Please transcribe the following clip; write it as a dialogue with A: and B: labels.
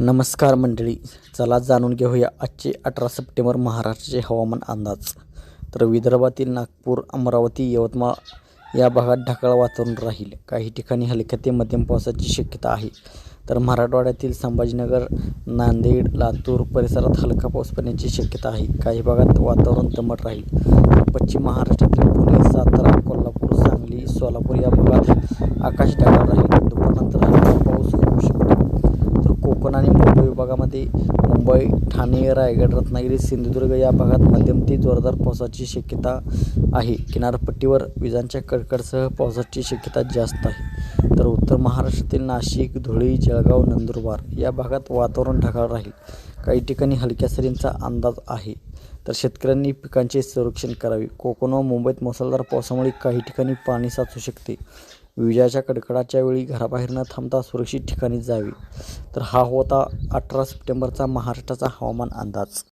A: नमस्कार मंडळी चला जाणून घेऊया आजचे अठरा सप्टेंबर महाराष्ट्राचे हवामान अंदाज. तर विदर्भातील नागपूर अमरावती यवतमाळ या भागात ढकाळ वातावरण राहील. काही ठिकाणी हलक्या ते मध्यम पावसाची शक्यता आहे. तर मराठवाड्यातील संभाजीनगर नांदेड लातूर परिसरात हलका पाऊस पडण्याची शक्यता आहे. काही भागात वातावरण दमट राहील. पश्चिम महाराष्ट्रातील पुणे सातारा कोल्हापूर सांगली सोलापूर या भागात आकाश ढगाळ राहील दुपारनंतर हलका पाऊस होऊ शकतो तर कोकण आणि मुंबई विभागामध्ये मुंबई ठाणे रायगड रत्नागिरी सिंधुदुर्ग या भागात मध्यम ते जोरदार पावसाची शक्यता आहे. किनारपट्टीवर विजांच्या कडकडसह पावसाची शक्यता जास्त आहे. तर उत्तर महाराष्ट्रातील नाशिक धुळे जळगाव नंदुरबार या भागात वातावरण ढगाळ राहील. काही ठिकाणी हलक्या सरींचा अंदाज आहे. तर शेतकऱ्यांनी पिकांचे संरक्षण करावे. कोकण व मुंबईत मुसळधार पावसामुळे काही ठिकाणी पाणी साचू शकते. विजाच्या कडकडाच्या वेळी घराबाहेर न थांबता सुरक्षित ठिकाणी जावे. तर हा होता अठरा सप्टेंबरचा महाराष्ट्राचा हवामान अंदाज.